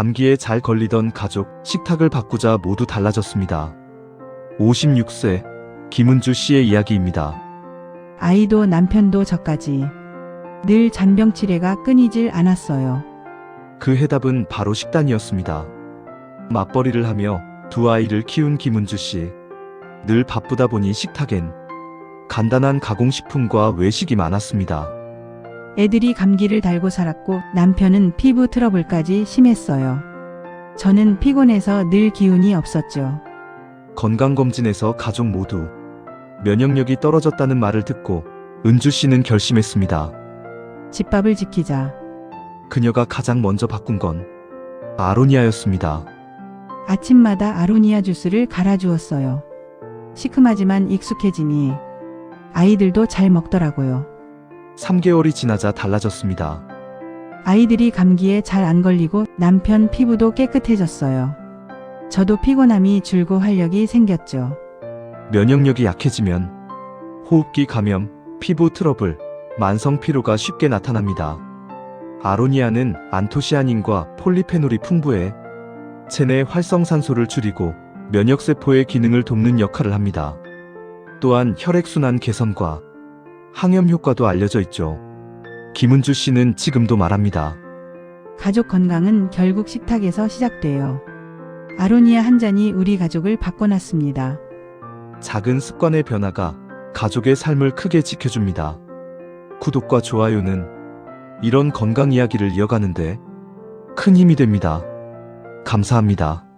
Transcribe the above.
감기에 잘 걸리던 가족, 식탁을 바꾸자 모두 달라졌습니다. 56세, 김은주 씨의 이야기입니다. 아이도 남편도 저까지 늘 잔병 치레가 끊이질 않았어요. 그 해답은 바로 식단이었습니다. 맞벌이를 하며 두 아이를 키운 김은주 씨. 늘 바쁘다 보니 식탁엔 간단한 가공식품과 외식이 많았습니다. 애들이 감기를 달고 살았고 남편은 피부 트러블까지 심했어요. 저는 피곤해서 늘 기운이 없었죠. 건강검진에서 가족 모두 면역력이 떨어졌다는 말을 듣고 은주 씨는 결심했습니다. 집밥을 지키자. 그녀가 가장 먼저 바꾼 건 아로니아였습니다. 아침마다 아로니아 주스를 갈아주었어요. 시큼하지만 익숙해지니 아이들도 잘 먹더라고요. 3개월이 지나자 달라졌습니다. 아이들이 감기에 잘 안 걸리고 남편 피부도 깨끗해졌어요. 저도 피곤함이 줄고 활력이 생겼죠. 면역력이 약해지면 호흡기 감염, 피부 트러블, 만성 피로가 쉽게 나타납니다. 아로니아는 안토시아닌과 폴리페놀이 풍부해 체내 활성산소를 줄이고 면역세포의 기능을 돕는 역할을 합니다. 또한 혈액순환 개선과 항염 효과도 알려져 있죠. 김은주 씨는 지금도 말합니다. 가족 건강은 결국 식탁에서 시작돼요. 아로니아 한 잔이 우리 가족을 바꿔놨습니다. 작은 습관의 변화가 가족의 삶을 크게 지켜줍니다. 구독과 좋아요는 이런 건강 이야기를 이어가는데 큰 힘이 됩니다. 감사합니다.